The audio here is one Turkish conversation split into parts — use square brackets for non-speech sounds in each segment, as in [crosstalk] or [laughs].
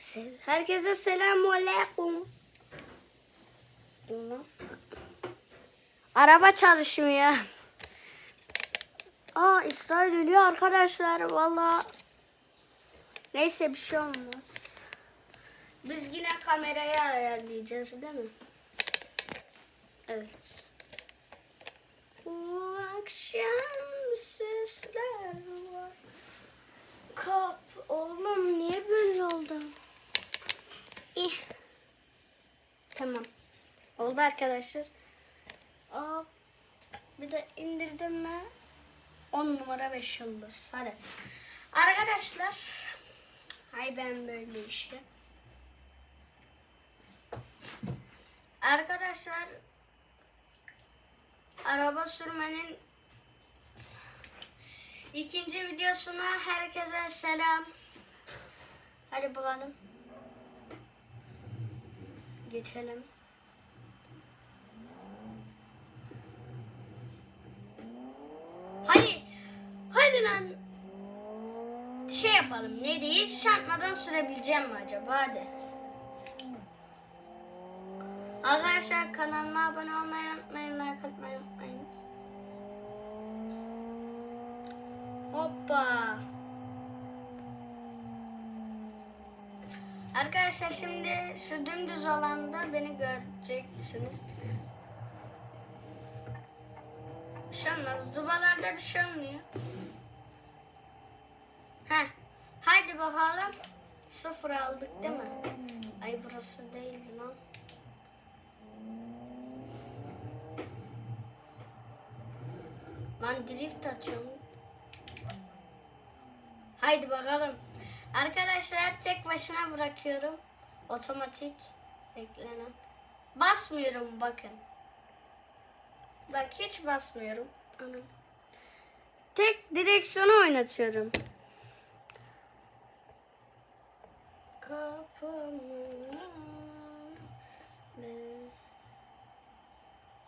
Se- Herkese selamun aleyküm. Araba çalışmıyor. Aa İsrail ölüyor arkadaşlar valla. Neyse bir şey olmaz. Biz yine kamerayı ayarlayacağız değil mi? Evet. Bu akşam sesler var. Kap oğlum niye böyle oldu? Tamam. Oldu arkadaşlar. Aa, bir de indirdim mi? 10 numara 5 yıldız. Hadi. Arkadaşlar. Hay ben böyle işte. Arkadaşlar araba sürmenin ikinci videosuna herkese selam. Hadi bakalım. Geçelim. Hadi. Hadi lan. Şey yapalım. Neydi? Hiç çarpmadan sürebileceğim mi acaba? Hadi. Arkadaşlar kanalıma abone olmayı unutmayın. Like atmayı unutmayın. Hoppa. Arkadaşlar şimdi şu dümdüz alanda beni göreceksiniz. Bir şey olmaz. Dubalarda bir şey olmuyor. Heh. Haydi bakalım. Sıfır aldık değil mi? Ay burası değildi lan. Lan drift atıyorum. Haydi bakalım. Arkadaşlar tek başına bırakıyorum. Otomatik beklenen. Basmıyorum bakın. Bak hiç basmıyorum. Anam. Tek direksiyonu oynatıyorum.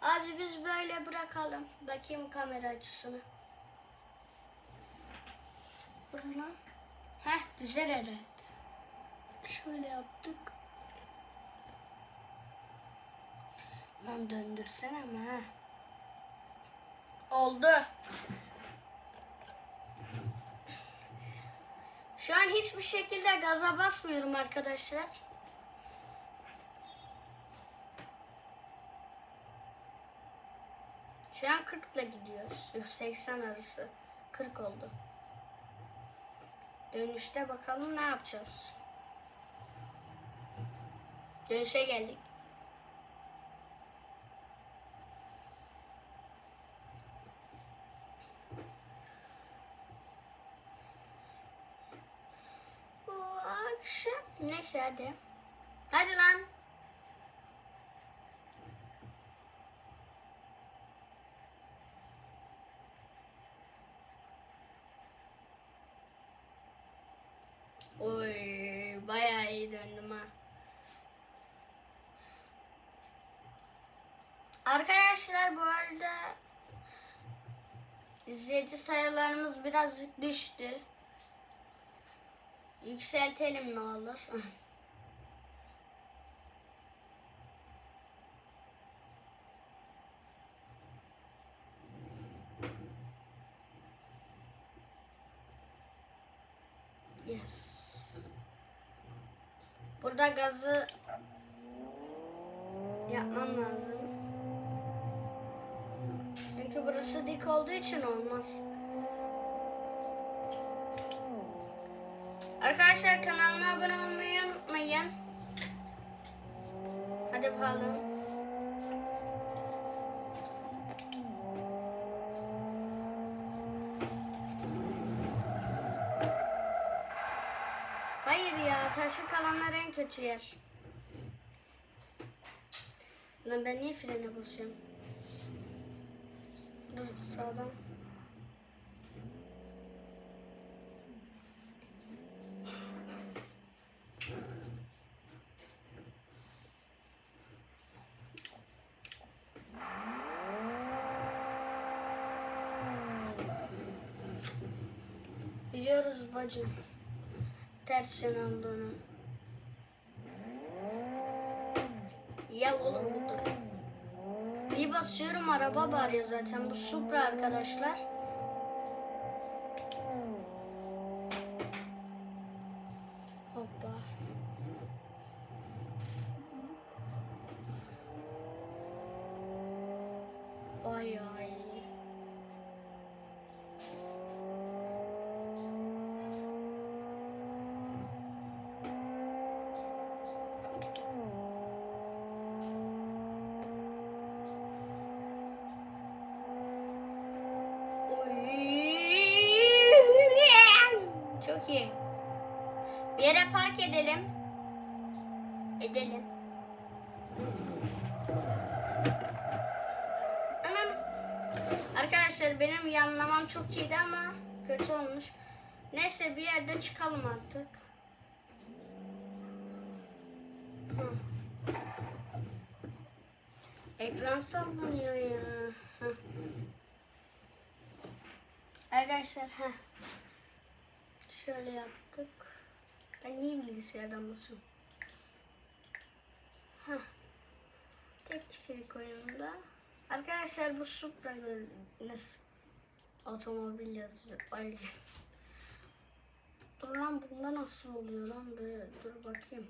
Abi biz böyle bırakalım. Bakayım kamera açısını. Buradan. Heh güzel herhalde. Şöyle yaptık. Lan döndürsene ama ha. Oldu. Şu an hiçbir şekilde gaza basmıyorum arkadaşlar. Şu an 40 ile gidiyoruz. Yok, 80 arası. 40 oldu. Dönüşte bakalım ne yapacağız. Dönüşe geldik. Bu akşam... Neyse hadi. Hadi lan. Oy bayağı iyi döndüm ha. Bu arada izleyici sayılarımız birazcık düştü. Yükseltelim ne olur. [laughs] Yes. Burada gazı yapmam lazım. Çünkü burası dik olduğu için olmaz. Arkadaşlar kanalıma abone olmayı unutmayın. Hadi bakalım. Hayır ya, taşı kalanlar en kötü yer. Lan ben niye frene basıyorum? Sağdan. Biliyoruz bacım. Ters yön olduğunu. Araba bağırıyor zaten. Bu Supra arkadaşlar. Hoppa. İyi. Bir yere park edelim. Edelim. Anam. Arkadaşlar benim yanlamam çok iyiydi ama kötü olmuş. Neyse bir yerde çıkalım artık. Hı. Ekran sallanıyor ya. Hı. Arkadaşlar ha. Şöyle yaptık. Ben niye bilgisayardan basıyorum? Ha. Tek kişilik oyunda. Arkadaşlar bu Supra nasıl otomobil yazıyor. Ay. Dur lan bunda nasıl oluyor lan? Böyle, dur bakayım.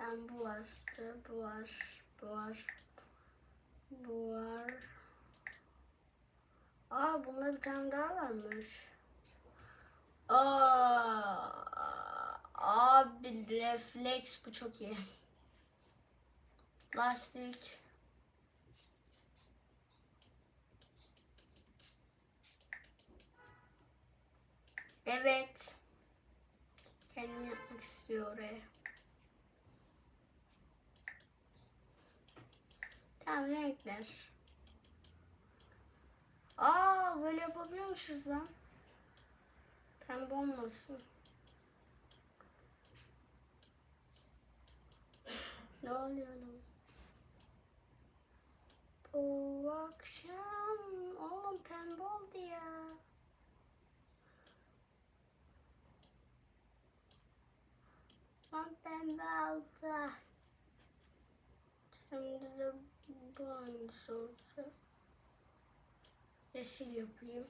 Yani bu var. Bu var. Bu var. Bu var. Aa bunda bir tane daha varmış. Aa, abi refleks bu çok iyi. Lastik. Evet. Kendim yapmak istiyor oraya. Tamam renkler. Aa böyle yapabiliyormuşuz lan. Pembe olmasın. Ne oluyor? Bu akşam oğlum pembe oldu ya. Lan pembe oldu. Şimdi de bu aynısı olacak. Yeşil yapayım.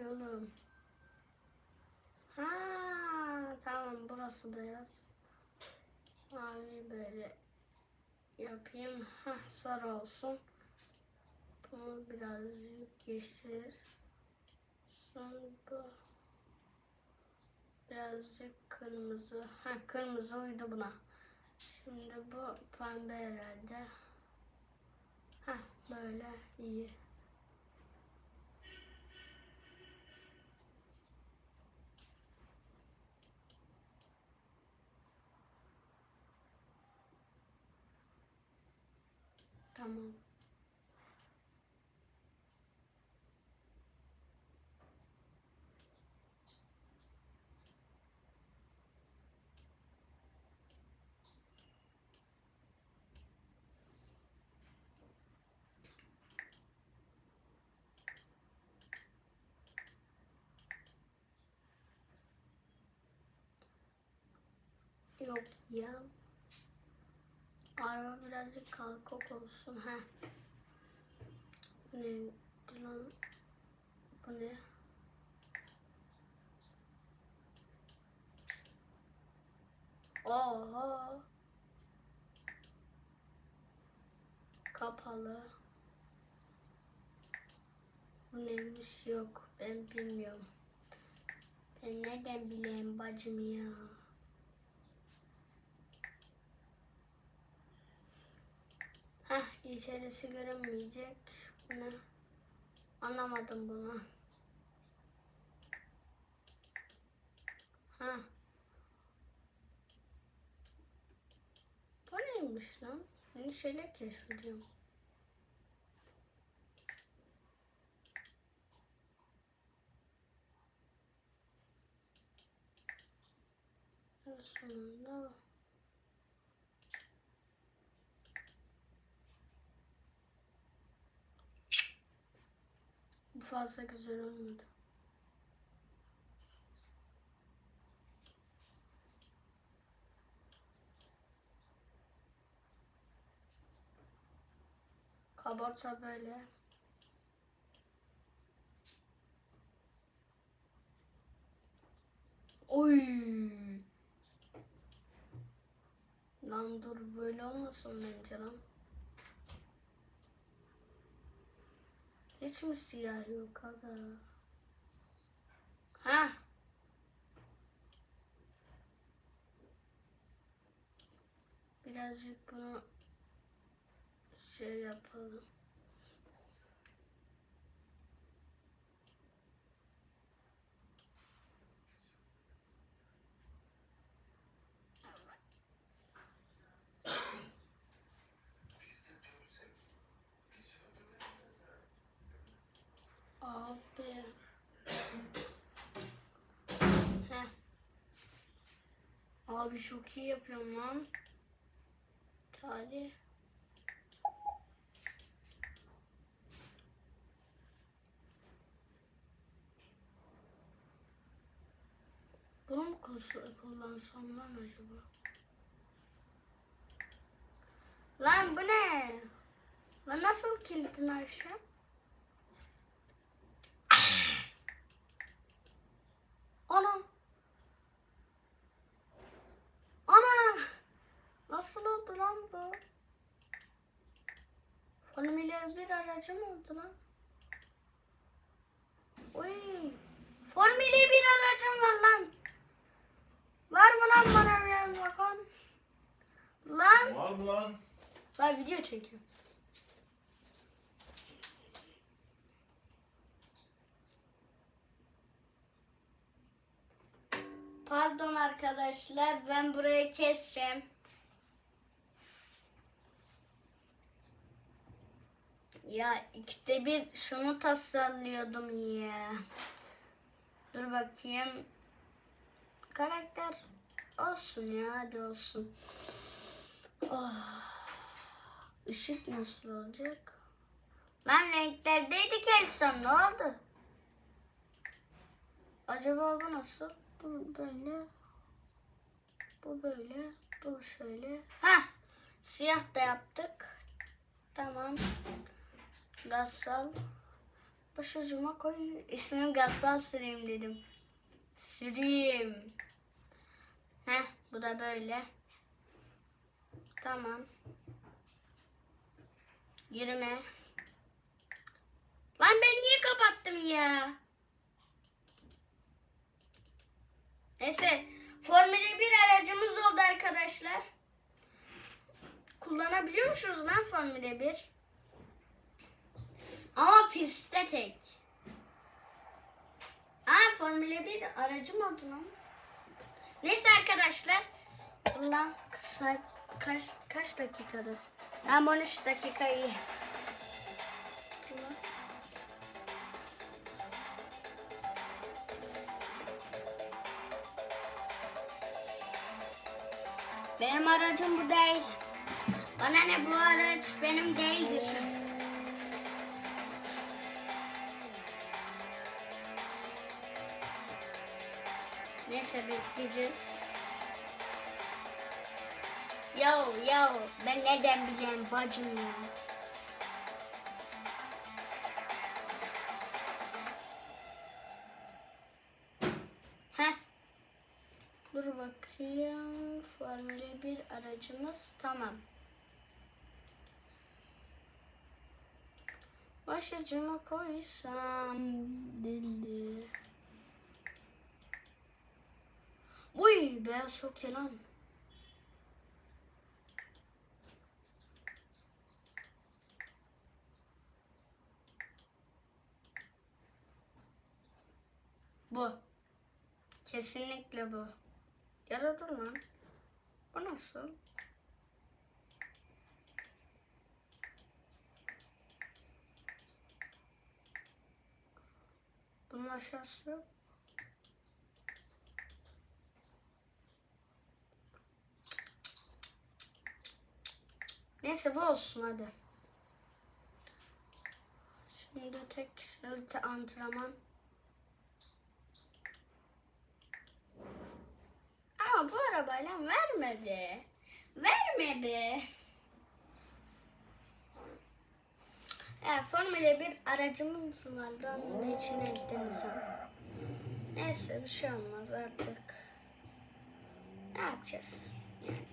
Oluyor? Ha tamam burası beyaz. Mavi böyle yapayım. Ha sarı olsun. Bunu birazcık yeşil. Sonra bu birazcık kırmızı. Ha kırmızı uydu buna. Şimdi bu pembe herhalde. Ha böyle iyi. Tamam. Yok. Araba birazcık kalkık olsun. ha. Bu ne? Bu ne? Oha. Kapalı. Bu neymiş yok. Ben bilmiyorum. Ben nereden bileyim bacım ya. Heh, içerisi görünmeyecek. Bu ne? Anlamadım bunu. Ha. Bu neymiş lan? Yeni şeyler keşfediyorum. Sonunda fazla güzel olmadı. Kabarsa böyle. Oy. Lan dur böyle olmasın bence lan. Hiç mi siyah yok aga? Ha? Birazcık bunu şey yapalım. Abi. Heh. Abi çok iyi yapıyorum lan. Tarih. Bunu mu kullansam lan acaba? Lan bu ne? Lan nasıl kilitini aşağı? Ana. Ana. Nasıl oldu lan bu? Formula 1 aracı mı oldu lan? Oy. Formula 1 aracım var lan. Var mı lan bana bir bakalım? Lan. Var mı lan? Ben video çekiyorum. Pardon arkadaşlar ben burayı keseceğim. Ya ikide bir şunu tasarlıyordum ya. Dur bakayım. Karakter olsun ya hadi olsun. Oh. Işık nasıl olacak? Lan renklerdeydik en son ne oldu? Acaba bu nasıl? Bu böyle. Bu böyle. Bu şöyle. Ha, Siyah da yaptık. Tamam. Gassal. Başucuma koy. İsmim Gassal süreyim dedim. Süreyim. Heh, bu da böyle. Tamam. Yürüme. Lan ben niye kapattım ya? Neyse. Formula 1 aracımız oldu arkadaşlar. Kullanabiliyormuşuz lan Formula 1. Ama pistte tek. Aa Formula 1 aracım oldu lan. Neyse arkadaşlar. Lan saat kaç kaç dakikada? Tam 13 dakika iyi. Benim aracım bu değil. Bana ne bu araç benim değildir. Neyse bekleyeceğiz. Yo ben neden bileyim bacım ya. Heh. Dur bakayım. Formula 1 aracımız tamam. Başucuma koysam deli. Uy beyaz çok iyi lan. Bu. Kesinlikle bu. Ya da dur lan. Bu nasıl? Bunun aşağısı yok. Neyse bu olsun hadi. Şimdi tek şöyle antrenman. Ama bu arabayla verme be. Verme be. Evet, Formula 1 aracımız vardı. Onun da içine ettiniz ama. Neyse bir şey olmaz artık. Ne yapacağız? Yani.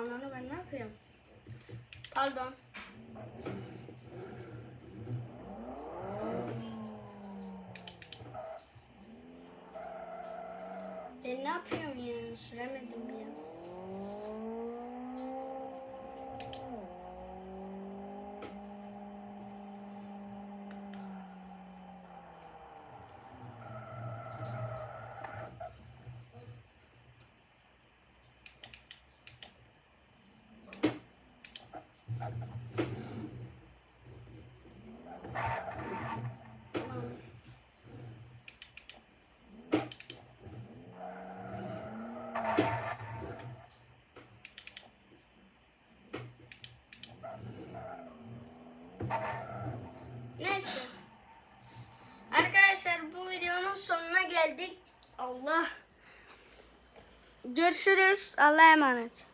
Ananı ben ne yapıyorum? Pardon. Ben ne yapıyorum ya? Süremedim ya. Tamam. Neyse. Arkadaşlar bu videonun sonuna geldik. Allah. Görüşürüz. Allah'a emanet.